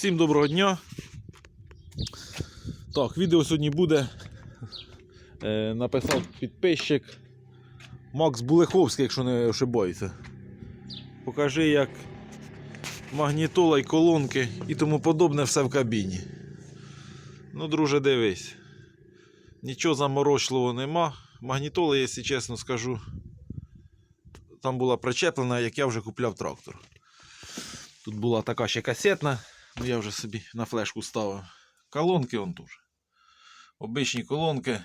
Всім доброго дня. Так, відео сьогодні буде. Е, написав підписчик Макс Булеховський, якщо не ошибаюся. Покажи, як магнітола і колонки і тому подобне все в кабіні. Ну, друже, дивись. Нічого заморочливого нема. Магнітола, якщо чесно скажу, там була причеплена, як я вже купляв трактор. Тут була така ще касетна, ну я вже собі на флешку ставив. Колонки он тут. Обичні колонки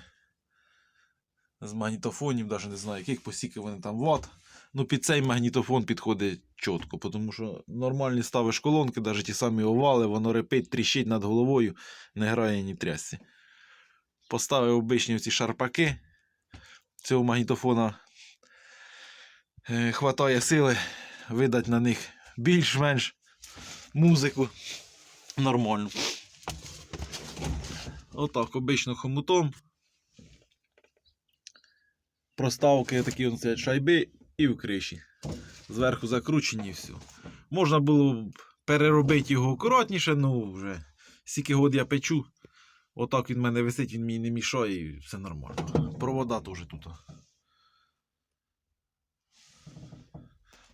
з магнітофонів, навіть не знаю, яких посіки вони там ват. Ну, під цей магнітофон підходить чітко, тому що нормальні ставиш колонки, навіть ті самі овали, воно репить, тріщить над головою, не грає ні в трясці. Поставив обичні ці шарпаки цього магнітофона. Е, хватає сили видати на них більш-менш музику нормальну. Отак, обично хомутом. Проставки такі он стоять шайби і в криші. Зверху закручені і все. Можна було б переробити його акуратніше, ну вже стільки год я печу. Отак він в мене висить, він мені не мішає і все нормально. Провода теж тут.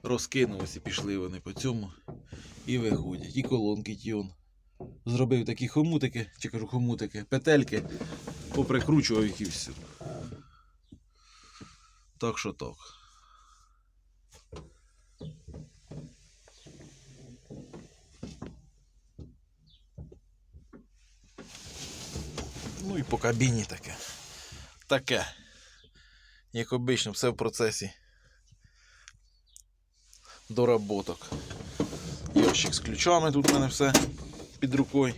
Розкинулися, пішли вони по цьому і виходять. І колонки ті он. Зробив такі хомутики, чи кажу хомутики, петельки, поприкручував їх і все. Так що так. Ну і по кабіні таке. Таке. Як обично, все в процесі доработок. Ящик з ключами тут у мене все під рукою.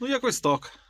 Ну, якось так.